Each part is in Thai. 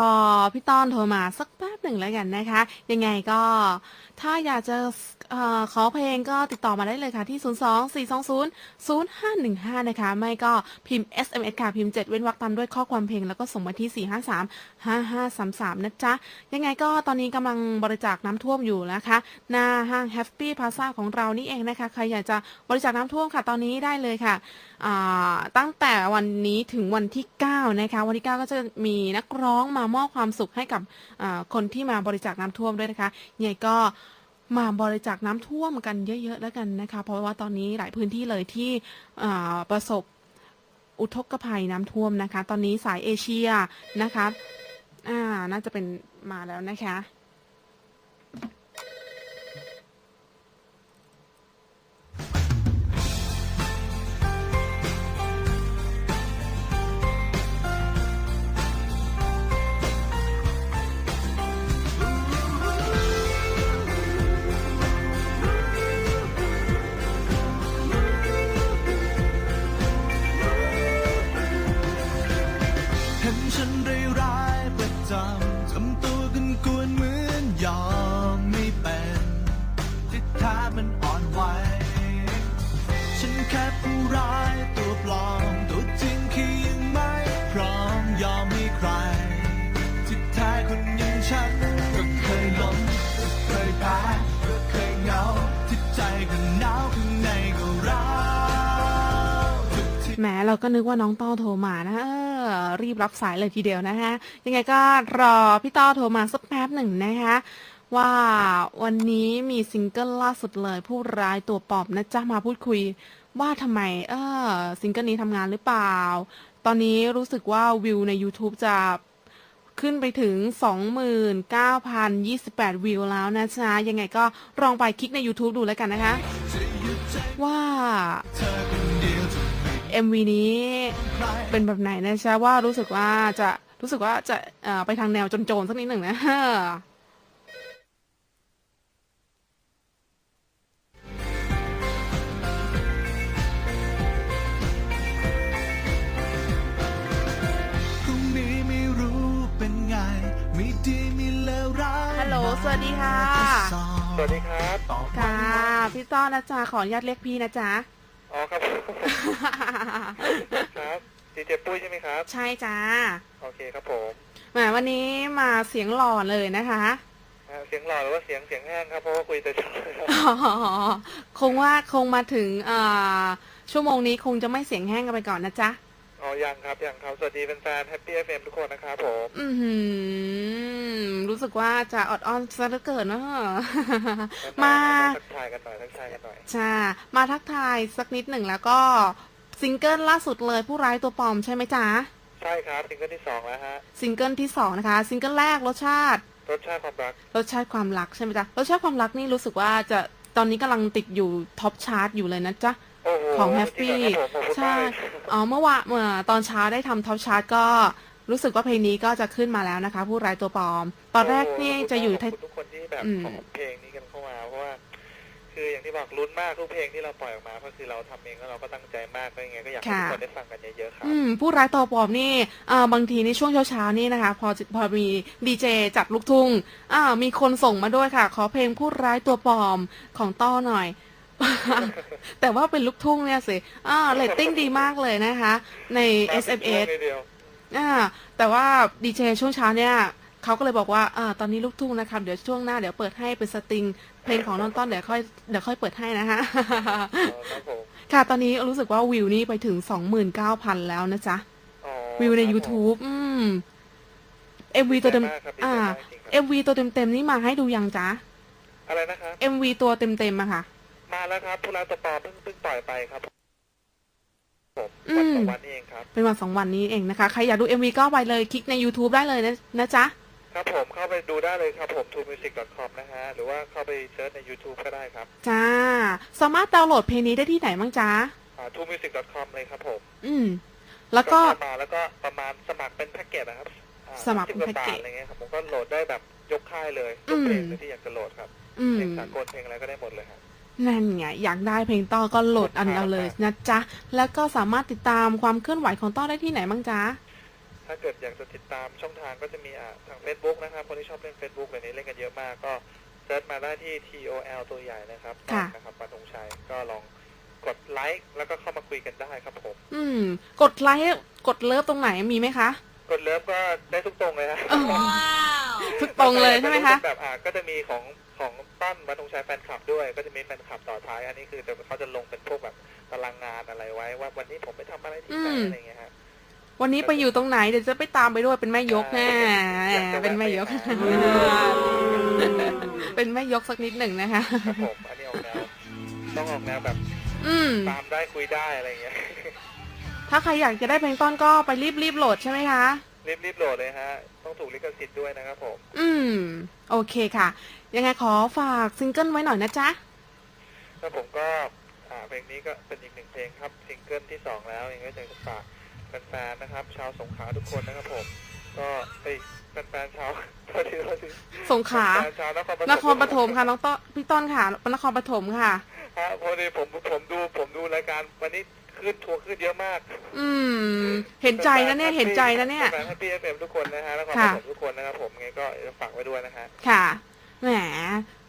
ก็พี่ต้อนโทรมาสักแป๊บ หนึ่งแล้วกันนะคะ ยังไงก็ถ้าอยากจะออขอเพลงก็ติดต่อมาได้เลยค่ะที่ 0 2 4 2 0 0 5 1 5 นะคะ ไม่ก็พิมพ์ SMS ค่ะ พิมพ์ 7 เว้นวรรคตามด้วยข้อความเพลง แล้วก็ส่งมาที่ 4 5 3 5 5 3 3 นะจ๊ะ ยังไงก็ตอนนี้กำลังบริจาคน้ำท่วมอยู่นะคะ หน้าห้าง Happy Plaza ของเรานี่เองนะคะ ใครอยากจะบริจาคน้ำท่วมค่ะตอนนี้ได้เลยค่ะ ตั้งแต่วันนี้ถึงวันที่ 9 นะคะ วันที่ 9 ก็จะมีนักร้องมามอบความสุขให้กับคนที่มาบริจาคน้ำท่วมด้วยนะคะยังไงก็มาบริจาคน้ำท่วมกันเยอะ ๆ แล้วกันนะคะ เพราะว่าตอนนี้หลายพื้นที่เลยที่ประสบอุทกภัยน้ำท่วมนะคะ ตอนนี้สายเอเชียนะคะ อ่า น่าจะเป็นมาแล้วนะคะ ก็นึกว่าน้องต้อโทรมานะเออรีบรับสายเลยทีเดียวนะคะยังไงก็รอพี่ต้อโทรมาสักแป๊บหนึ่งนะคะว่าวันนี้มีซิงเกิลล่าสุดเลย ผู้ร้ายตัวปอบนะจ๊ะมาพูดคุยว่าทำไมเออซิงเกิลนี้ทำงานหรือเปล่า ตอนนี้รู้สึกว่าวิวใน YouTube จะขึ้นไปถึง 29,028 วิวแล้วนะจ๊ะยังไงก็ลองไปคลิกใน YouTube ดูแล้วกันนะคะ ว่า MV นี้เป็นแบบไหนนะจ๊ะว่ารู้สึกว่าจะรู้สึกว่าจะไปทางแนวโจรๆสักนิดหนึ่งนะฮัลโหล สวัสดีค่ะ สวัสดีครับ ค่ะ พี่ต้อนนะจ๊ะ ขออนุญาตเรียกพี่นะจ๊ะ อ๋อครับ ครับดีเจปุ้ยใช่ไหมครับ ใช่จ้าโอเคครับผมแหมวันนี้มาเสียงหล่อเลยนะคะ อ่าเสียงหล่อหรือว่าเสียงเสียงแห้งครับเพราะว่าคุยแต่เช้าครับอ๋อคงว่าคงมาถึงเอ่อชั่วโมงนี้คงจะไม่เสียงแห้งกันไปก่อนนะจ๊ะ อ๋อยังครับยังครับ สวัสดีแฟนๆแฮปปี้เอฟเอ็มทุกคนนะครับผมอือหือรู้สึกว่าจะอดอ้อนซะเหลือเกินเนอะมาทักทายกันหน่อยทักทายกันหน่อยจ้ามาทักทายสักนิดหนึ่งแล้วก็ซิงเกิลล่าสุดเลยผู้ร้ายตัวปลอมใช่ไหมจ๊ะใช่ครับซิงเกิลที่สองแล้วฮะซิงเกิลที่สองนะคะซิงเกิลแรกรสชาติ รสชาติความรักรสชาติความรักใช่ไหมจ๊ะรสชาติความรักนี่รู้สึกว่าจะตอนนี้กำลังติดอยู่ท็อปชาร์ตอยู่เลยนะจ๊ะโอ้โห ของจริ Happy เหรอครับผมขอบคุณใช่มากเลยอ๋อเมื่อวานเมื่อตอนเช้าได้ทำท็อปชาร์ตก็รู้สึกว่าเพลงนี้ก็จะขึ้นมาแล้วนะคะ ผู้ร้ายตัวปลอม ตอนแรกนี่จะอยู่ขที่บคุณทุกคนที่แบบอืมขอเพลงนี้กันเข้ามาเพราะว่า คืออย่างที่บอกลุ้นมากทุกเพลงที่เราปล่อยออกมาเพราะคือเราทำเองแล้วเราก็ตั้งใจมากก็ยังไงก็อยากให้ทุกคนได้ฟังกันเยอะๆครับอืมผู้ร้ายตัวปลอมนี่อ่าบางทีในช่วงเช้าๆนี่นะคะ พอพอมีดีเจจัดลูกทุ่งอ่ามีคนส่งมาด้วยค่ะ ขอเพลงผู้ร้ายตัวปลอมของต้อหน่อย แต่ว่าเป็นลูกทุ่งเนี่ยสิอ่าเรตติ้งดีมากเลยนะคะ ใน SMS มาเป็นช่วงเลยเดียวอ่าแต่ว่าดีเจช่วงเช้าเนี่ยเขาก็เลยบอกว่าอ่าตอนนี้ลูกทุ่งนะครับเดี๋ยวช่วงหน้าเดี๋ยวเปิดให้เป็นสตริง เพลงของน้องต้นเดี๋ยวค่อยเดี๋ยวค่อยเปิดให้นะคะอ๋อครับผมค่ะตอนนี้รู้สึกว่าวิวนี่ไปถึง29,000แล้วนะจ๊ะอ๋อวิวในครับผม YouTube อืม MV ตัวเต็มดีใจากครับดีใจอ่ามากจริงๆครับ MV ตัวเต็มๆนี่มาให้ดูยังจ๊ะ อะไรนะครับ MV ตัวเต็มๆอะค่ะ มาแล้วครับผู้ร้ายตัวปลอมเพิ่งเพิ่งปล่อยไปครับผมอืมวันสองวันนี้เองครับ เป็นวันสองวันนี้เองนะคะ ใครอยากดู MV ก็ไปเลยคลิกใน YouTube ได้เลยนะนะจ๊ะ ครับผมเข้าไปดูได้เลยครับผม t o m u s i c c o m นะฮะ หรือว่าเข้าไปเซิร์ชใน YouTube ก็ได้ครับ จ้า สามารถดาวน์โหลดเพลงนี้ได้ที่ไหนบ้างจ๊ะอ่า t o m u s i c c o m เลยครับผม อืม แล้วก็เข้ามาแล้วก็ประมาณสมัครเป็นแพ็กเกจนะครับอ่าสมัครเป็น10ว่าแพ็กเกจบาทอะไรเงี้ยครับผมก็โหลดได้แบบยกค่ายเลยอืทุกมเพลงเลยที่อยากจะโหลดครับอืมเพลงสากลเพลงอะไรก็ได้หมดเลยครับ นั่นไงอยากได้เพลงต้อก็โหลดอันเอาเลยนะจ๊ะ แล้วก็สามารถติดตามความเคลื่อนไหวของต้อได้ที่ไหนบ้างจ๊ะอถ้าเกิดอยากจะติดตามช่องทางก็จะมีอ่าทาง Facebook นะครับ คนที่ชอบเล่น Facebook เดี๋ยวนี้เล่นกันเยอะมากก็เซิร์ชมาได้ที่ TOL ตัวใหญ่นะครับค่ะ นะครับปาธงชัยก็ลองกดไลค์แล้วก็เข้ามาคุยกันได้ครับผม อืม กดไลค์กดเลิฟตรงไหนมีไหมคะ กดเลิฟก็ได้ทุกตรงเลยนะอ๋อทุกตรงเลยใช่ไหมคะ แบบอ่าก็จะมีของ ของต้นวัธงชัยแฟนคลับด้วย ก็จะมีแฟนคลับต่อท้าย อันนี้คือจะเขาจะลงเป็นพวกแบบตารางงานอะไรไว้ ว่าวันนี้ผมไปทำอะไรที่ไหนอืมอะไรอย่างเงี้ยฮะวันนี้ไปอยู่ตรงไหนเดี๋ยวจะไปตามไปด้วยเป็นแม่ยกแน่อยากจะแวะเป็นแม่ยกไปหาเป็นแม่ยกสักนิดหนึ่งนะคะครับผมอันนี้ออกแนวต้องออกแนวแบบอืมตามได้คุยได้อะไรอย่างเงี้ยถ้าใครอยากจะได้เพลงต้นก็ไปรีบรีบๆโหลดใช่ไหมคะ รีบรีบโหลดเลยฮะ ต้องถูกลิขสิทธิ์ด้วยนะครับผม อืม โอเคค่ะ ยังไงขอฝากซิงเกิลไว้หน่อยนะจ๊ะ แล้วผมก็อ่าเพลงนี้ก็เป็นอีกหนึ่งเพลงครับซิงเกิลที่สองแล้วยังก็จะฝากแฟนๆนะครับ ชาวสงขลาทุกคนนะครับผม ก็เอ้ยแฟนๆชาวโทษทีโทษทีสงขลา แฟนๆชาวนครปฐมนครปฐมค่ะน้องต้นพี่ต้นค่ะนครปฐมค่ะ ฮะพอดีผมผมดูผมดูรายการวันนี้ ขึ้นทัวร์ขึ้นเยอะมาก อืม เห็นใจนะเนี่ย เห็นใจนะเนี่ยแฟนๆให้พี่เอฟเอ็มทุกคนนะฮะแล้วก็ค่ะผมทุกคนนะครับผมไงก็ฝากไว้ด้วยนะฮะค่ะแหม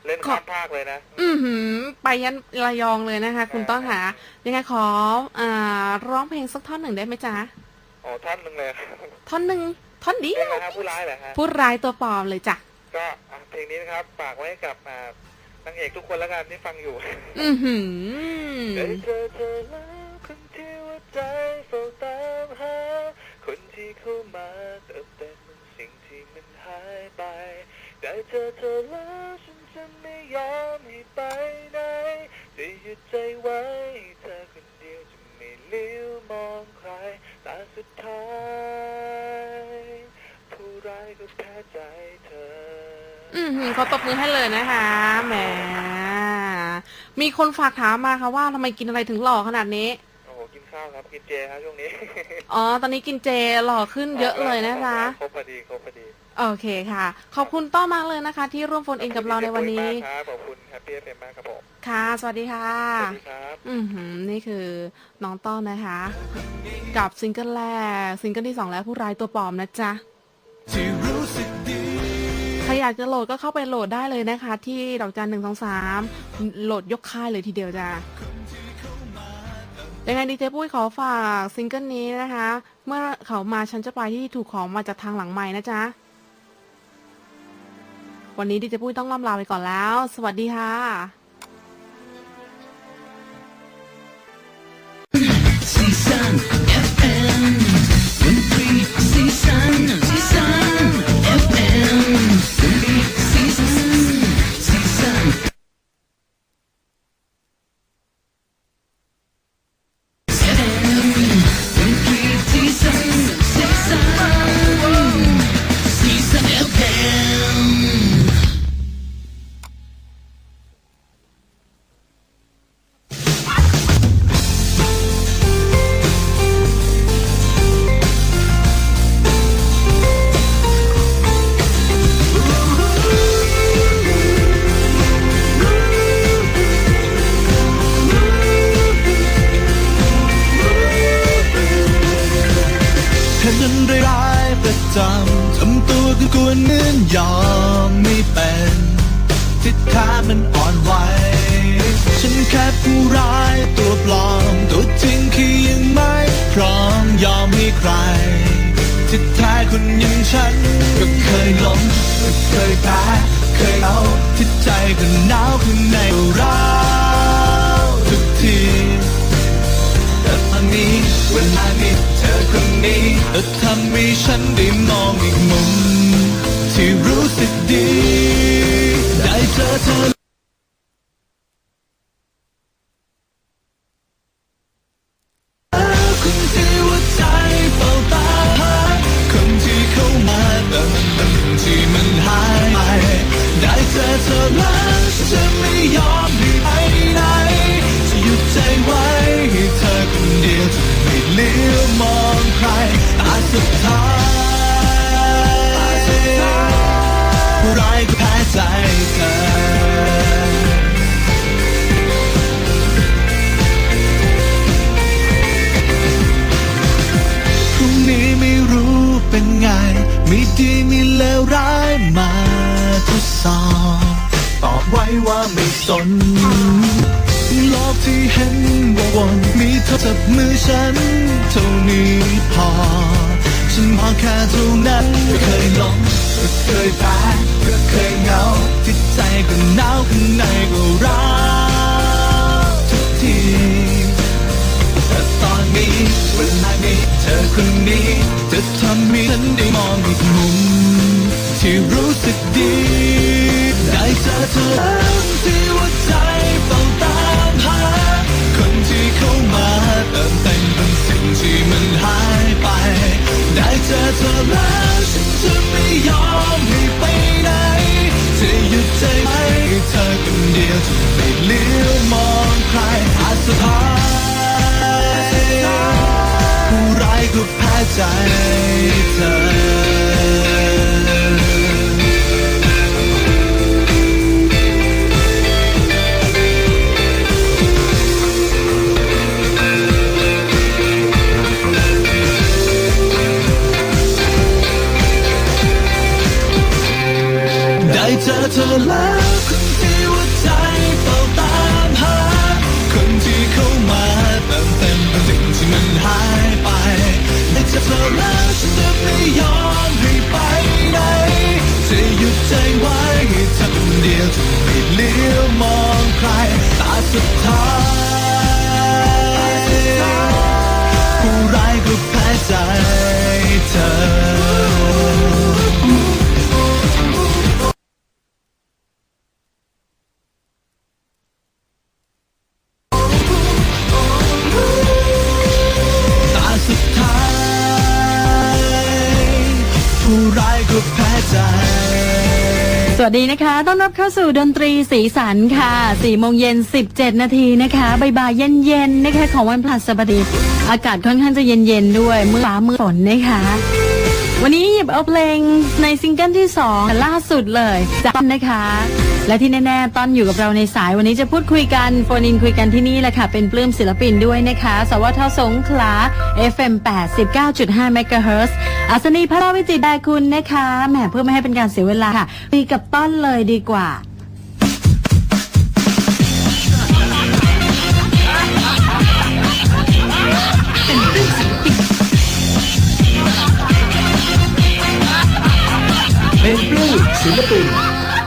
เล่นขอข้ามภาคเลยนะ อือหือ ไปยันระยองเลยนะคะ คุณต้นค่ะยังไงขออ่าร้องเพลงสักท่อนหนึ่งได้ไหมจ๊ะอ๋อท่านหนึ่งเลยท่อนหนึ่งท่อนเดีเพลยงวนะฮะผู้ร้ายเหรอฮะพูดร้ายตัวปลอมเลยจ้ะก็อะเพลงนี้นะครับฝากไว้ให้กับอ่านางเอกทุกคนแล้วกันที่ฟังอยู่ อือหือได้เจอเธอแล้ว คนที่ว่าใจเฝ้าตามหา คนที่เข้ามาเติมเต็มสิ่งที่มันหายไป ได้เจอเธอแล้วฉันจะไม่ยอมให้ไปไหนจะหยุดใจไว้ให้เธอคนเดียวจะไม่เลี้ยวมองใครแต่สุดท้าย ผู้ร้ายก็แพ้ใจเธอ อือหือเขาตบมือให้เลยนะคะแหมมีคนฝากถามมาค่ะว่าทำไมกินอะไรถึงหล่อขนาดนี้ ข้าวครับกินเจครับช่วงนี้อ๋อ ตอนนี้กินเจหล่อขึ้นเยอะเลยนะคะ ครบพอดีครบพอดีโอเคค่ะ ขอบคุณต้อมากเลยนะคะ ที่ร่วมโฟนอินกับเราในวันนี้ ขอบคุณมากครับขอบคุณแฮปปี้เอฟเอ็มมากครับผมค่ะ สวัสดีค่ะ สวัสดีครับ อือหือนี่คือน้องต้อนนะคะ กับซิงเกิลแรก ซิงเกิลที่สองแล้วผู้ร้ายตัวปลอมนะจ๊ะที่รู้สึกดีใครอยากจะโหลดก็เข้าไปโหลดได้เลยนะคะ ที่ดอกจันหนึ่งสองสามโหลดยกค่ายเลยทีเดียวจ้ะ ยังไงดีเจปุ้ยขอฝากซิงเกิลนี้นะคะ เมื่อเขามาฉันจะไปที่ถูกของมาจากทางหลังใหม่นะจ๊ะ วันนี้ดีเจปุ้ยต้องล่ำลาไปก่อนแล้ว สวัสดีค่ะสีสัน FM ดนตรีสีซัน ก็หนาวข้างในร้าวทุกทีแต่ตอนนี้เวลานี้เธอคนนี้แต่ทำให้ฉันได้มองอีกมุม ที่รู้สึกดี ได้เจอเธอ พรุ่งนี้ไม่รู้เป็นมีดีมีเลวร้ายมาทดสอบตอบไว้ว่าไม่สนโลกที่เห็นว่าวนมีเธอจับมือฉัน เท่านี้พอ ฉันพอแค่เท่านั้นเคยหลงก็เคยแพ้ก็เคยเหงาจิตใจก็หนาวข้างในก็รักทุกที อนนี้เวลานี้เธอคนนี้จะทำให้ฉันได้มองอีกมุม ที่รู้สึกดี ได้เจอเธอแล้วที่หัวใจเฝ้าตามหา คนที่เข้ามาเติมเต็มเป็นสิ่งที่มันหายไป ได้เจอเธอแล้วฉันจะไม่ยอมให้ไปไหนจะหยุดใจไว้ให้เธอคนเดียวจะไม่เลี้ยวมอง สดีนะคะ ต้อนรับเข้าสู่ดนตรีสีสันค่ะ4โมงเย็น 17 นาทีนะคะบ่ายๆเย็นๆนะคะ ของวันพฤหัสบดี อากาศค่อนข้างจะเย็นๆด้วยมือฟ้ามือฝนนะคะ วันนี้หยิบเอาเพลงในซิงเกิลที่ 2 ล่าสุดเลยจากต้นนะคะ และที่แน่ๆต้นอยู่กับเราในสายวันนี้จะพูดคุยกันโฟนอินคุยกันที่นี่แหละค่ะ เป็นปลื้มศิลปินด้วยนะคะ สวทสงขลา FM 89.5 MHz อัศนีพระวิจิตรดาคุณนะคะแหมเพื่อไม่ให้เป็นการเสียเวลาค่ะคุยกับต้นเลยดีกว่า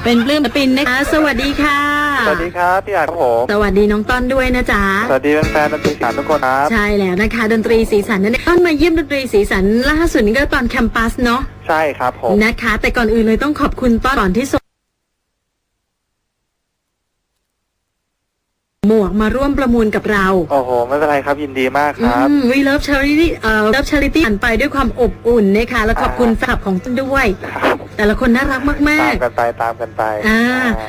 เป็นปลื้มศิลปินนะคะ สวัสดีค่ะ สวัสดีครับพี่อาจครับผม สวัสดีน้องต้นด้วยนะจ๊ะ สวัสดีแฟนๆดนตรีสานทุกคนครับ ใช่แล้วนะคะ ดนตรีสีสันนั่นเองต้นมาเยี่ยมดนตรีสีสันล่าสุดนี้ก็ตอนแคมปัสเนาะ ใช่ครับผม นะคะ แต่ก่อนอื่นเลยต้องขอบคุณต้นก่อนที่ส่งห มวกมาร่วมประมูลกับเรา โอ้โห ไม่เป็นไรครับยินดีมากครับ วีเลิฟชาริตี้เอ่อเลิฟชาริตี้ผ่านไปด้วยความอบอุ่นนะคะ แล้วขอบคุณแฟนคลับของต้นด้วย ครับแต่ละคนน่ารักมาตามกกันไปตามกันไปๆอ่า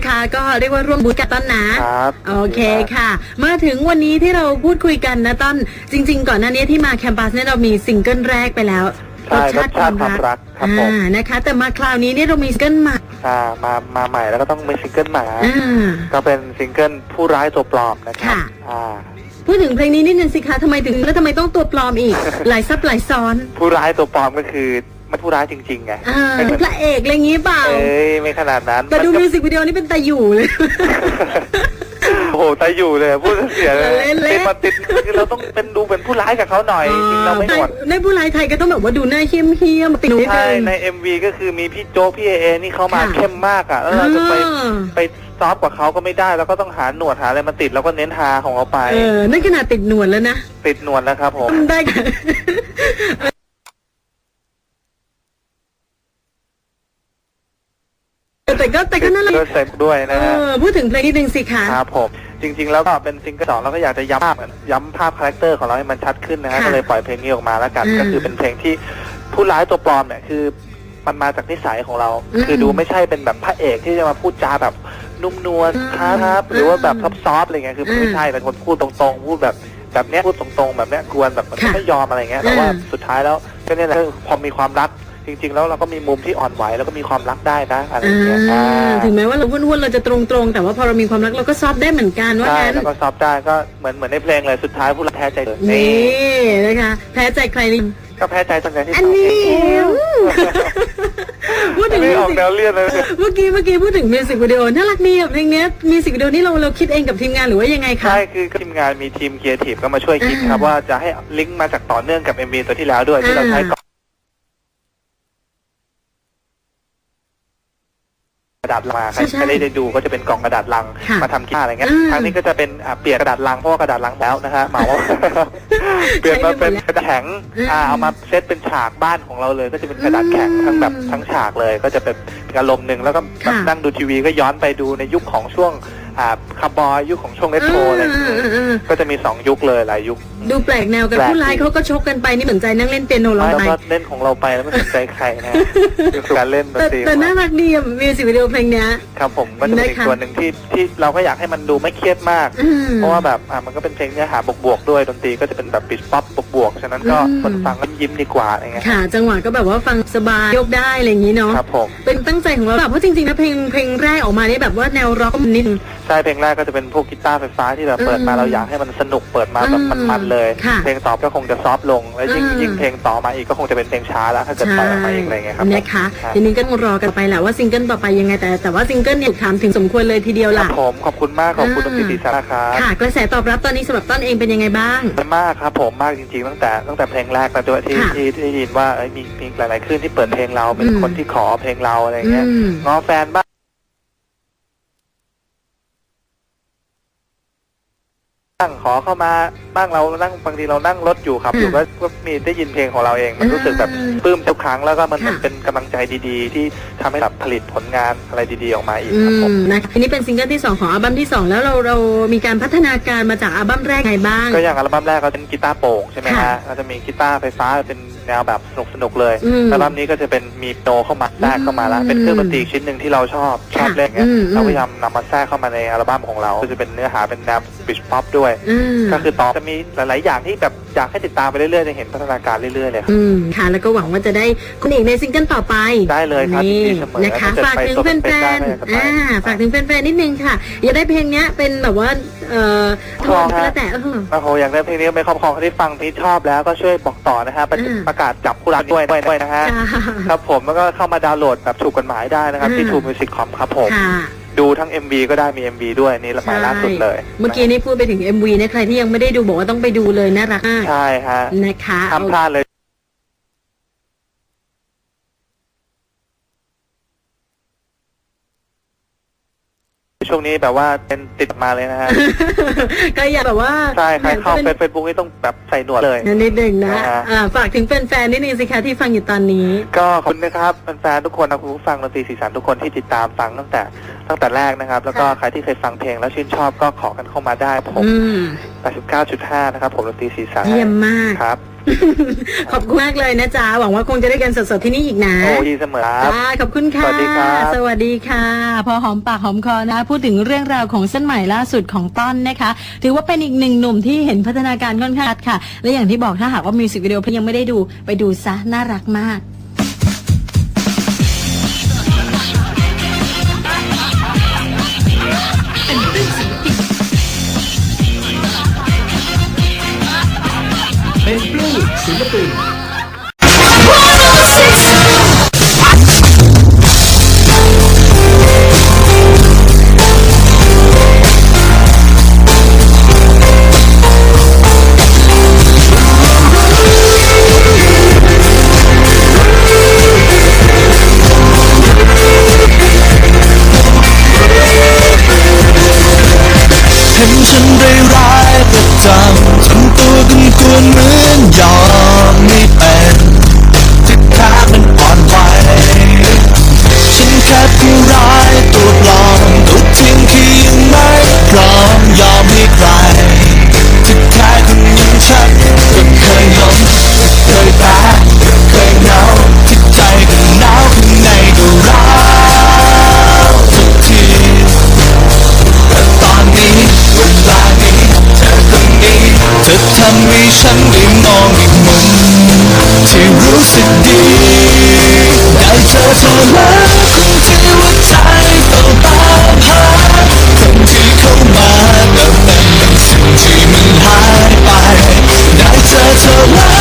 ค่ะก็เรียกว่าร่วมบุญกับต้นนะครับโอเคค่ะ มาถึงวันนี้ที่เราพูดคุยกันนะต้นจริง ๆ ก่อนหน้านี้ที่มาแคมปัสเนี่ยเรามีซิงเกิลแรกไปแล้ว ใช่รสชาติความรักครับผมอ่านะคะ แต่มาคราวนี้เนี่ยเรามีซิงเกิลใหม่อ่ามามาใหม่แล้วก็ต้องมีซิงเกิลใหม่ฮะอ่าก็เป็นซิงเกิลผู้ร้ายตัวปลอมนะครับค่ะอ่าพูดถึงเพลงนี้นิดนึงสิคะทำไมถึงแล้วทำไมต้องตัวปลอมอีก หลายซับหลายซ้อน ผู้ร้ายตัวปลอมก็คือมันผู้ร้ายจริงๆไงอ่าไม่เหมือนพระเอกอะไรอย่างงี้เปล่าเอ้ยไม่ขนาดนั้น แต่ดูมันก็มิวสิกวิดีโอนี่เป็นตาอยู่เลย โอ้โหตายอยู่เลยพูดเสียเลยเละๆติดมาติดคือเราต้องเป็นดูเป็นผู้ร้ายกับเขาหน่อยจริงๆเราไม่หมดในผู้ร้ายไทยก็ต้องแบบว่าดูหน้าเฮี้ยมเฮี้ยมๆติดนิดใช่นึง ใน MV ก็คือมีพี่โจ๊กพี่เอเอนี่เขามาค่ะเข้มมากอะแล้วเราจะไปอ่า ไปซอฟต์กว่าเขาก็ไม่ได้แล้วก็ต้องหาหนวดหาอะไรมาติดแล้วก็เน้นฮาของเราไป เออนั่นขนาดติดหนวดแล้วนะติดหนวดแล้วครับผม ได้ค่ะแต่ก็แต่ก็น่ารักด้วยเซ็ปด้วยเอนะฮะอพูดถึงเพลงนิดนึงสิคะ ครับผม จริง ๆ แล้วก็เป็นซิงเกิลสองเราก็อยากจะย้ำภาพย้ำภาพคาแรคเตอร์ของเราให้มันชัดขึ้นนะฮะค่ะก็เลยปล่อยเพลงนี้ออกมาแล้วกันอืมก็คือเป็นเพลงที่ผู้ร้ายตัวปลอมเนี่ยคือมันมาจากนิสัยของเราอืมคือดูไม่ใช่เป็นแบบพระเอกที่จะมาพูดจาแบบนุ่มนวลอืมครับ หรือว่าแบบอืมซอฟต์ๆอะไรเงี้ยคือมันอืมไม่ใช่เป็นคนพูดตรงๆ พูดแบบแบบเนี้ยพูดตรงๆ แบบเนี้ยกวนแบบมันก็ค่ะไม่ยอมอะไรเงี้ยแต่ว่าอืมสุดท้ายแล้วก็เนี่ยแหละพอมีความรัก จริง ๆ แล้วเราก็มีมุมที่อ่อนไหวแล้วก็มีความรักได้นะอะไรอย่างเงี้ยอ่าอ่าถึงแม้ว่าเราวุ่นๆเราจะตรงๆ แต่ว่าพอเรามีความรักเราก็ซอฟต์ได้เหมือนกันว่าใช่งั้นแล้วก็ซอฟต์ได้ก็เหมือนเหมือนในเพลงเลยสุดท้ายผู้รับแพ้ใจเลยนี่นะคะแพ้ใจใครนี่ก็แพ้ใจตรงไหนที่อันนี้พูดถึงไม่มิวออกสิกแนวเลี่ยนเลยเมื่อกี้เมื่อกี้พูดถึงมิวสิกวิดีโอน่ารักดีอะเพลงเนี้ยมิวสิกวิดีโอนี่เราเราคิดเองกับทีมงานหรือว่ายังไงคะ ใช่คือทีมงานมีทีมครีเอทีฟก็มาช่วยคิดครับอ่าว่าจะให้ลิงก์มาจากต่อเนื่องกับ MV ตัวที่แล้วด้วยที่เราใช้อ่าก่อน ระดาษลังมาใครใช่ใช่ไม่ได้ดูก็จะเป็นกล่องกระดาษลังค่ะมาทำกีฬาอะไรเงี้ยอืมครั้งนี้ก็จะเป็นอ่าเปลี่ยนกระดาษลังเพราะว่ากระดาษลังแล้วนะฮะเหมา เปลี่ยนมาเป็นกระดาษแข็งอืมอ่าเอามาเซตเป็นฉากบ้านของเราเลย ก็จะเป็นกระดาษแข็งอืมทั้งแบบทั้งฉากเลย ก็จะเป็นอารมณ์หนึ่งแล้วก็แบบค่ะนั่งดูทีวีก็ย้อนไปดูในยุคของช่วง อ่าคาร์บอยยุคของช่วงเรโทรอะไรอย่างเงี้ยอ่า ก็จะมีสองยุคเลยหลายยุค ดูแปลกแนวกันแปลก ผู้ร้ายเขาก็ชกกันไปนี่เหมือนใจนั่งเล่นเปียโนร้องแล้วไปก็เล่นของเราไปแล้วไม่สนใจใครนะคือการเล่นดนแต่ตรีแต่น่ารักดีอะมิวสิกวิดีโอเพลงเนี้ย ครับผมก็จะเป็นอีกนะคะ ตัวหนึ่งที่ที่เราก็อยากให้มันดูไม่เครียดมาก อืม เพราะว่าแบบอะมันก็เป็นเพลงเนื้อหาบวกๆด้วยดนตรีก็จะเป็นแบบปิดป๊อปบวกๆฉะนั้นก็อืม คนฟังก็ยิ้มดีกว่าอะไรเงี้ยค่ะ จังหวะก็แบบว่าฟังสบายยกได้อะไรอย่างนี้เนาะครับผมเป็นตั้งใจของเราแบบเพราะจริงๆนะเพลงเพลงแรกออกมานี่แบบว่าแนวร็อกนิดนึงใช่เพลงแรกก็จะเป็นพวกกีตาร์ไฟฟ้าที่แบบเปิดมาอืมเราอยากให้มันสนุกเปิดมาแบบอืมมันๆเลยค่ะเพลงต่อก็คงจะซอฟต์ลง แล้วยิ่งอืมยิ่งเพลงต่อมาอีกก็คงจะเป็นเพลงช้าแล้วถ้าเกิดปล่อยออกมาเองอะไรเงี้ยครับผมนะคะครับทีนี้ก็ต้องรอกันไปแหละว่าซิงเกิลต่อไปยังไงแต่แต่ว่าซิงเกิลเนี่ยถูกถามถึงสมควรเลยทีเดียวครัล่ะบผมขอบคุณมากขอบคุณดนตรีสีสารครับค่ะกระแสตอบรับตอนนี้สำหรับต้นเองเป็นยังไงบ้างมากครับผมมากจริงๆตั้งแต่ตั้งแต่เพลงแรกแล้วด้วยที่ค่ะที่ที่ได้ยินว่าเอ้ยมีมีหลายๆคลื่นที่เปิดเพลงเราเป็นอืมคนที่ขอเพลงเราอะไรเงี้ยอืมง้อแฟนบ้าง บ้างขอเข้ามาบ้างเรานั่งบางทีเรานั่งรถอยู่ครับอืมอยู่ก็ก็มีได้ยินเพลงของเราเอง มันรู้สึกแบบอืมปลื้มทุกครั้งแล้วก็มันค่ะมันเป็นกำลังใจดีๆ ที่ทำให้แบบผลิตผลงานอะไรดีๆออกมาอีกอืครับผม มนะคะอันนี้เป็นซิงเกิลที่ 2 ของอัลบั้มที่ 2 แล้วเราเรามีการพัฒนาการมาจากอัลบั้มแรกไงบ้าง ก็อย่างอัลบั้มแรกก็เป็นกีตาร์โปร่งใช่ไหมค่ะฮะก็จะมีกีตาร์ไฟฟ้าเป็น แนวแบบสนุกสนุกๆเลยอืมอัลบั้มนี้ก็จะเป็นมีโนเข้ามาแทรกเข้ามาแล้วอืมเป็นเครื่องดนตรีชิ้นหนึ่งที่เราชอบชอบค่ะเล่นเงี้ยอืม เราพยายามนำมาแทรกเข้ามาในอัลบั้มของเรา ก็จะเป็นเนื้อหาเป็นแนวบิชป๊อปด้วย อืม ก็คือต่อจะมีหลาย ๆ อย่างที่แบบอยากให้ติดตามไปเรื่อย ๆ จะเห็นพัฒนาการเรื่อย ๆ เลยครับ อืมค่ะ แล้วก็หวังว่าจะได้คุณอีกในซิงเกิลต่อไปได้เลยครับนี่ยินดีเสมอนะคะถ้าเกิดฝากถึงไปแฟตัวเป็นนๆได้ก็ๆจะไปอ่าฝากถึงแฟนๆนิดนึงค่ะ อยากได้เพลงเนี้ยเป็นแบบว่า เอ่อโทนก็แล้วแต่เออโอ้โหอย่างได้เพลงนี้ไม่ครอบครองที่ฟังที่ชอบแล้วก็ช่วยบอกต่อนะฮะประอืม ประกาศจับคู่รักด้วยด้วยด้วยนะฮะค่ะครับผมแล้วก็เข้ามาดาวน์โหลดแบบถูกกฎหมายได้นะครับ ที่อืม ทูมิวสิกคอมครับผม ค่ะดูทั้ง MV ก็ได้มี MV ด้วยนี่ละหมายล่าสุดเลยเมื่อกี้นี่พูดไปถึง MV นะใครที่ยังไม่ได้ดูบอกว่าต้องไปดูเลยน่ารักมากใช่ฮะนะคะ ห้ามพลาดเลย ช่วง นี้แบบว่าเป็นติดมาเลยนะฮะ ก็อยากแบบว่าใช่ใครเข้าป็นเฟซบุ๊กนี่ต้องแบบใส่หนวดเลย นิดหนึ่งนะนะฮะอ่า ฝากถึงแฟนๆนิดนึงสิคะที่ฟังอยู่ตอนนี้ ก็ขอบคุณนะครับแฟนๆทุกคนนะคุณผู้ฟังดนตรีสีสันทุกคนที่ติดตามฟังตั้งแต่ตั้งแต่แรกนะครับ แล้วก็ค่ะใครที่เคยฟังเพลงแล้วชื่นชอบก็ขอกันเข้ามาได้ผมอืม89.5 นะครับ ผมดนตรีสีสันเยี่ยมมากครับ ขอบคุณมากเลยนะจ๊ะ หวังว่าคงจะได้กันสดๆที่นี่อีกนะโอ้ดีเสมอครับจ้าขอบคุณค่ะ สวัสดีครับ สวัสดีค่ะ พอหอมปากหอมคอนะ พูดถึงเรื่องราวของเส้นใหม่ล่าสุดของต้นนะคะ ถือว่าเป็นอีกหนึ่งหนุ่มที่เห็นพัฒนาการค่อนข้างชัดค่ะ และอย่างที่บอกถ้าหากว่ามิวสิกวิดีโอเพลงยังไม่ได้ดูไปดูซะน่ารักมาก ลื้ world's alright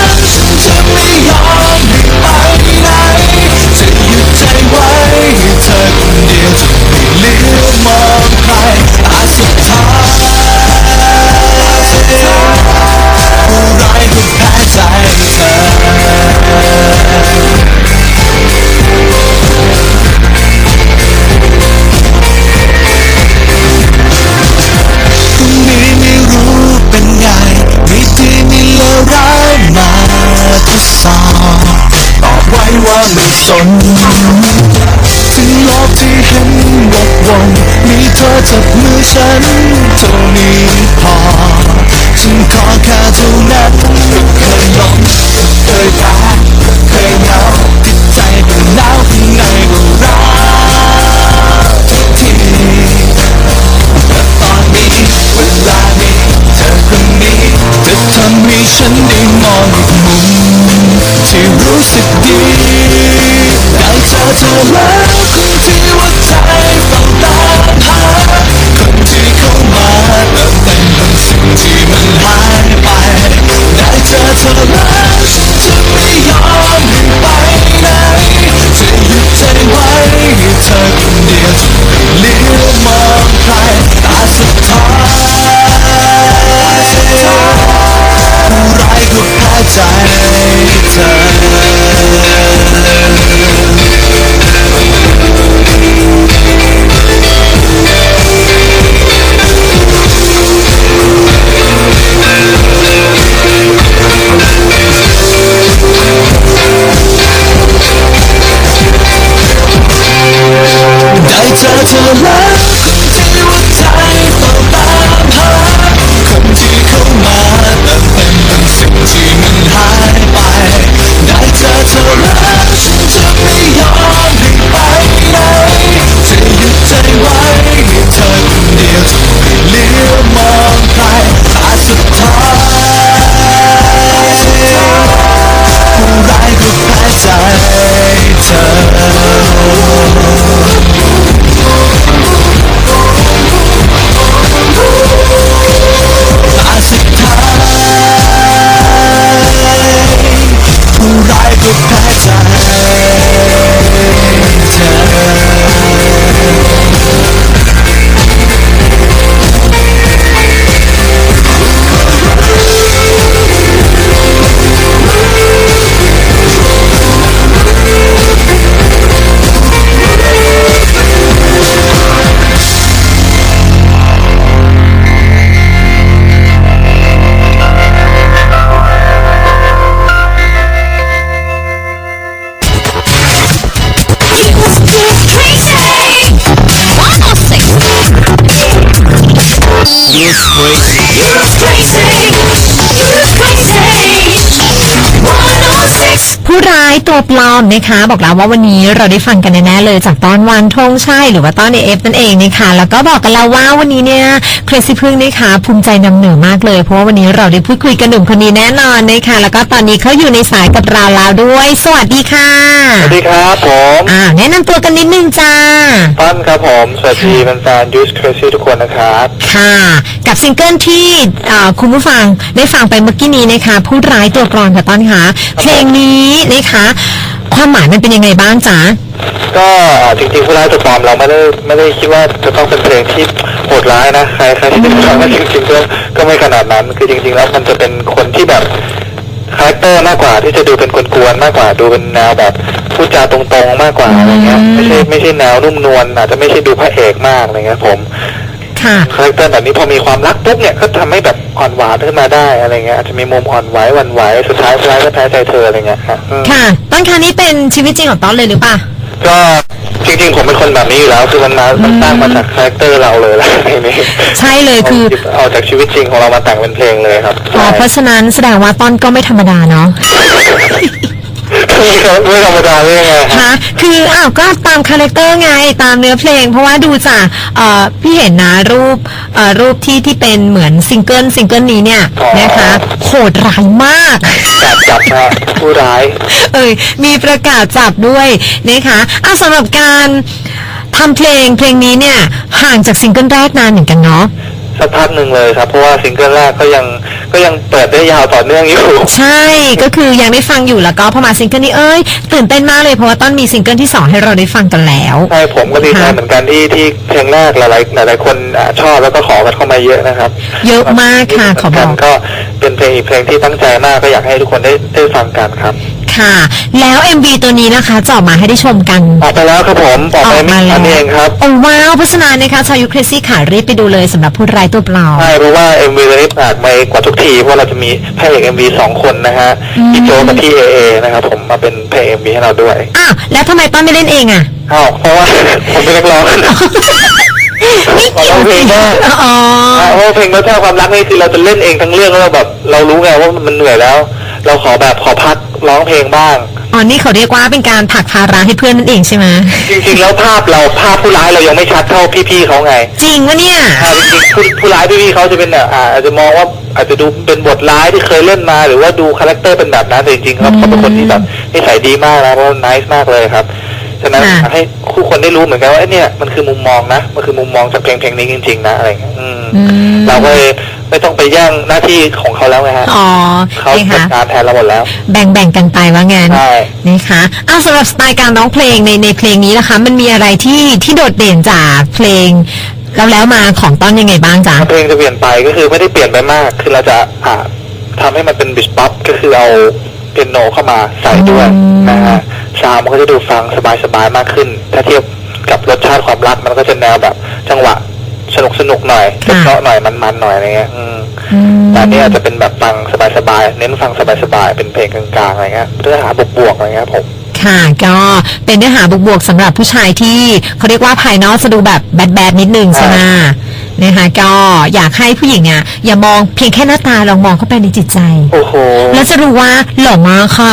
วปลอมนะคะ บอกแล้วว่าวันนี้เราได้ฟังกันแน่ๆเลยจากตอนวางธงชัยหรือว่าตอนเอฟนั่นเองนะคะแล้วก็บอกกันแล้วว่าวันนี้เนี่ยเครซี่พึ่งนะคะภูมิใจนำเหนือมากเลย เพราะว่าวันนี้เราได้พูดคุยกับหนุ่มคนนี้แน่นอนนะคะแล้วก็ตอนนี้เขาอยู่ในสายกับเราแล้วด้วย สวัสดีค่ะสวัสดีครับผมอ่าแนะนำตัวกันนิดนึงจ้าปั้นครับผมสวัสดีแฟนๆยูสเครซี่ทุกคนนะครับค่ะ กับซิงเกิลที่อ่าคุณผู้ฟังได้ฟังไปเมื่อกี้นี้นะคะผู้ร้ายตัวปลอมค่ะต้นคะเพลงนี้นะคะความหมายมันเป็นยังไงบ้างจ๊ะก็จริงๆผู้ร้ายตัวปลอมเราไม่ได้ไม่ได้คิดว่าจะต้องเป็นเพลงที่โหดร้ายนะใครใครที่ได้ฟังก็จริงๆก็ก็ไม่ขนาดนั้นคือจริง ๆ แล้วมันจะเป็นคนที่แบบคาแรคเตอร์มากกว่าที่จะดูเป็นกวนๆมากกว่าดูเป็นแนวแบบพูดจาตรงๆมากกว่าอะไรเงี้ยไม่ใช่ไม่ใช่แนวนุ่มนวลอาจจะไม่ใช่ดูพระเอกมากอะไรเงี้ยผม ค่ะคาแรคเตอร์แบบนี้พอมีความรักปุ๊บเนี่ยก็ทำให้แบบอ่อนหวานขึ้นมาได้อะไรเงี้ยอาจจะมีมุมอ่อนไหวหวันไหวสุดท้ายผู้ร้ายก็แพ้ใจเธออะไรเงี้ยครับอืมค่ะต้นคะนี้เป็นชีวิตจริงของต้นเลยหรือเปล่าก็จริงๆผมเป็นคนแบบนี้อยู่แล้วคือมันมามันสร้างมาจากคาแรคเตอร์เราเลยแล้วเพลงนี้ใช่เลยคือเอาจากชีวิตจริงของเรามาแต่งเป็นเพลงเลยครับอ๋อเพราะฉะนั้นแสดงว่าต้นก็ไม่ธรรมดาเนาะไม่ธ รรมดาเลยไงคะคืออ้าวก็ตามคาแรคเตอร์ไงตามเนื้อเพลง เพราะว่าดูจากเอ่อพี่เห็นนะรูปเอ่อรูปที่ที่เป็นเหมือนซิงเกิลซิงเกิลนี้เนี่ยนะคะโหดร้ายมาก จับจับนะผู้ร้าย เอ้ยมีประกาศจับด้วยนะคะอ้าวสำหรับการทำเพลงเพลงนี้เนี่ยห่างจากซิงเกิลแรกนานเหมือนกันเนาะ สักพักหนึ่งเลยครับ เพราะว่าซิงเกิลแรกก็ยังก็ยังเปิดได้ยาวต่อเนื่องอยู่ ใช่ก็คือยังได้ฟังอยู่แล้วก็พอมาซิงเกิลนี้เอ้ยตื่นเต้นมากเลยเพราะว่าต้นมีซิงเกิลที่สองให้เราได้ฟังกันแล้ว ใช่ผมก็ดีใจค่ะเหมือนกันที่ที่เพลงแรกหลายๆหลายๆคนอ่าชอบแล้วก็ขอกันเข้ามาเยอะนะครับเยอะมากค่ะขอบอก ก็เป็นเพลงอีกเพลงที่ตั้งใจมากก็อยากให้ทุกคนได้ได้ฟังกันครับ ค่ะ แล้ว MV ตัวนี้นะคะจะออกมาให้ได้ชมกัน ออกไปแล้วครับผมออกไปไม่ทันเองครับ โอ้ว้าวเพราะฉะนั้นนะคะชาวยุคเครซี่ค่ะรีบไปดูเลยสำหรับผู้ร้ายตัวปลอมใช่เพราะว่า MV ตัวนี้ผ่านไปกว่าทุกที เพราะเราจะมีพระเอก MV สองคนนะฮะพี่โจกับพี่เอเอนะครับผมมาเป็นพระเอก MV ให้เราด้วยอ้าวแล้วทำไมต้นไม่เล่นเองอะ อ้าวเพราะว่า ผมเป็นนักร้องไม่ขอเกี่ยร้วองเพลงก็อ๋อเพราะว่าเพลงรสชาติความรักนี่คือเราจะเล่นเองทั้งเรื่องแล้วเราแบบ เรารู้ไงว่ามันเหนื่อยแล้ว เราขอแบบขอพัก ร้องเพลงบ้าง อ๋อ นี่เขาเรียกว่าเป็นการผลักภาระให้เพื่อนนั่นเองใช่ไหมจริงๆ แล้วภาพเราภาพผู้ร้ายเรายังไม่ชัดเท่าพี่ๆเขาไงจริงวะเนี่ยอ่าจริงๆผู้ผู้ร้ายพี่ๆเขาจะเป็นแบบอ่าอาจจะมองว่าอาจจะดูเป็นบทร้ายที่เคยเล่นมา หรือว่าดูคาแรคเตอร์เป็นแบบนั้นแต่จริงๆแล้วเขาเป็นคนที่แบบนิสัยดีมากนะเพราะน c e มากเลยครับฉะนั้นค่ะให้คู่คนได้รู้เหมือนกันว่าเอ้ยเนี่ยมันคือมุมมองนะมันคือมุมมองจากเพลงเพลงนี้จริง ๆ นะอะไรอย่างเงี้ยอืมอืมเราก็เลย ไม่ต้องไปแย่งหน้าที่ของเขาแล้วไงฮะอ๋อเขานะจัดคะการแทนเราหมดแล้ว แบ่งแบ่งๆกันไปว่างั้นใช่ นะคะอ้าวสำหรับสไตล์การร้องเพลงในในเพลงนี้นะคะ มันมีอะไรที่ที่โดดเด่นจากเพลง แล้วแล้วมาของต้นยังไงบ้างจ๊ะ เพลงจะเปลี่ยนไปก็คือไม่ได้เปลี่ยนไปมาก คือเราจะอ่าทำให้มันเป็นบิชป๊อปก็คือเอาเปียโนเข้ามาใส่ด้วยอืม นะฮะซาวด์มันก็จะดูฟังสบายๆมากขึ้น ถ้าเทียบกับรสชาติความรักมันก็จะแนวแบบ จังหวะ สนุกสนุกๆหน่อยเพราะๆหน่อยมันๆหน่อยอะไรเงี้ยอืมอืมแต่อันนี้อาจจะเป็นแบบฟังสบายๆเน้นฟังสบายๆเป็นเพลงกลางๆอะไรเงี้ยเพื่อหาบวกๆอะไรเงี้ยผม ค่ะ ก็เป็นเนื้อหาบวกๆสำหรับผู้ชายที่เขาเรียกว่าภายนอกจะดูแบบแบดๆนิดนึงใช่ไหมนะคะก็อยากให้ผู้หญิงเนี่ยอย่ามองเพียงแค่หน้าตาลองมองเข้าไปในจิตใจ โอ้โห แล้วจะรู้ว่าหล่อมากค่ะ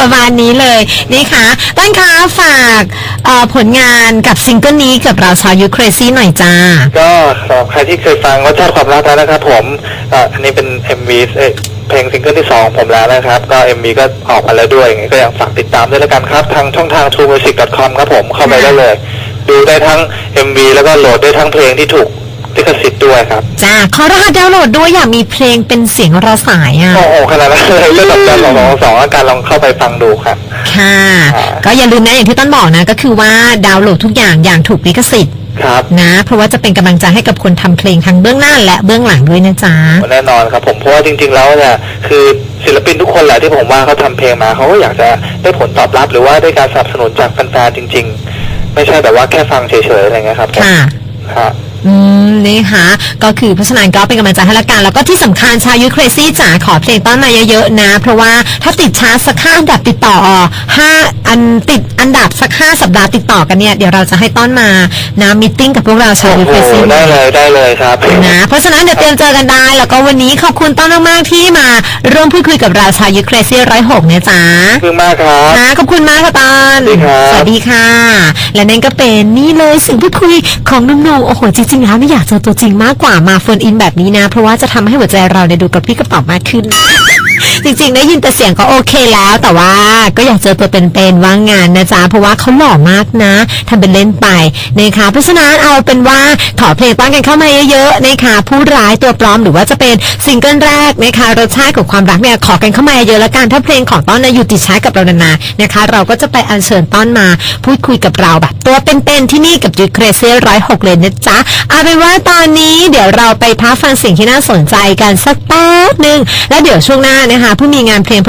ประมาณนี้เลยนี่ค่ะต้นค้าฝากเอ่อผลงานกับซิงเกิลนี้กับเราชาวยูเครซี่หน่อยจ้า ก็สำหรับใครที่เคยฟังรสชาติความรักแล้วนะครับผมเอ่ออันนี้เป็น MV เอ้ยเพลงซิงเกิลที่สองของผมแล้วนะครับ ก็ MV ก็ออกมาแล้วด้วยยังไงก็อยากฝากติดตามด้วยแล้วกันครับ ทางช่องทาง truemusic.com ครับผมเข้าไปได้เลย ดูได้ทั้ง MV แล้วก็โหลดได้ทั้งเพลงที่ถูก ลิขสิทธิ์ด้วยครับจ้าขอรหัสดาวน์โหลดด้วยอยากมีเพลงเป็นเสียงระสายอะ โอ้โหขนาดนั้นเลยก็ตอบใจสองสองสองแล้วกันลองเข้าไปฟังดูครับ ค่ะ อ่า ก็อย่าลืมนะอย่างที่ต้นบอกนะก็คือว่าดาวน์โหลดทุกอย่างอย่างถูกลิขสิทธิ์ครับ นะ เพราะว่าจะเป็นกำลังใจให้กับคนทำเพลงทั้งเบื้องหน้าและเบื้องหลังด้วยนะจ๊ะ แน่นอนครับผมเพราะว่าจริง ๆ แล้วเนี่ยคือศิลปินทุกคนแหละที่ผมว่าเขาทำเพลงมาเขาก็อยากจะได้ผลตอบรับหรือว่าได้การสนับสนุนจากแฟนๆจริง ๆ ไม่ใช่แบบว่าแค่ฟังเฉยๆอะไรเงี้ยครับผมค่ะ ฮะ อืมนี่ค่ะก็คือเพราะฉะนั้นก็เป็นกำลังใจให้ละกัน แล้วก็ที่สำคัญชาวยูเครซี่จ๋าขอเพลงต้อนมาเยอะๆนะ เพราะว่าถ้าติดชาร์ตสักห้าอันดับติดต่อห้าอันติดอันดับสักห้าสัปดาห์ติดต่อกันเนี่ยเดี๋ยวเราจะให้ต้อนมานะมิทติ้งกับพวกเราชาวโอ้ยูโหเครซี่ ได้เลยได้เลยครับ นะเพราะฉะนั้นเดี๋ยวเตรียมเจอกันได้ แล้วก็วันนี้ขอบคุณต้อนมากๆที่มาร่วมพูดคุยกับเราชาวยูเครซี่ร้อยหกเนี่ยจ้าขอบคุณมากครับ นะขอบคุณมากค่ะตอนสวัสดีครับสวัสดีค่ะ และนั่นก็เป็นนี่เลยสิ่งพูดคุยของหนุ่มๆโอ้โหจริงๆแล้วไม่อยากเจอตัวจริงมากกว่ามาเฟอร์นอินแบบนี้นะ เพราะว่าจะทำให้หัวใจเราเนี่ยดูกระพี้กระเป๋ามากขึ้น จริงๆได้ยินแต่เสียงก็โอเคแล้ว แต่ว่าก็อยากเจอตัวเป็นๆว่างงานนะจ๊ะเพราะว่าเขาหล่อมากนะทำเป็นเล่นไปนะคะเพราะฉะนั้นเอาเป็นว่าขอเพลงต้อนกันเข้ามาเยอะๆนะคะผู้ร้ายตัวปลอมหรือว่าจะเป็นซิงเกิลแรกนะคะรสชาติของความรักเนี่ยขอกันเข้ามาเยอะแล้วกันถ้าเพลงของต้อนนะอยู่ติดชากับเรานานๆนะคะ เราก็จะไปอัญเชิญต้อนมาพูดคุยกับเราแบบตัวเป็นๆที่นี่กับยูเครเซียร้อยหกเลยนะจ๊ะเอาเป็นว่าตอนนี้เดี๋ยวเราไปพักฟังสิ่งที่น่าสนใจกันสักแป๊บหนึ่งแล้วเดี๋ยวช่วงหน้านะคะผู้มีงานเพลง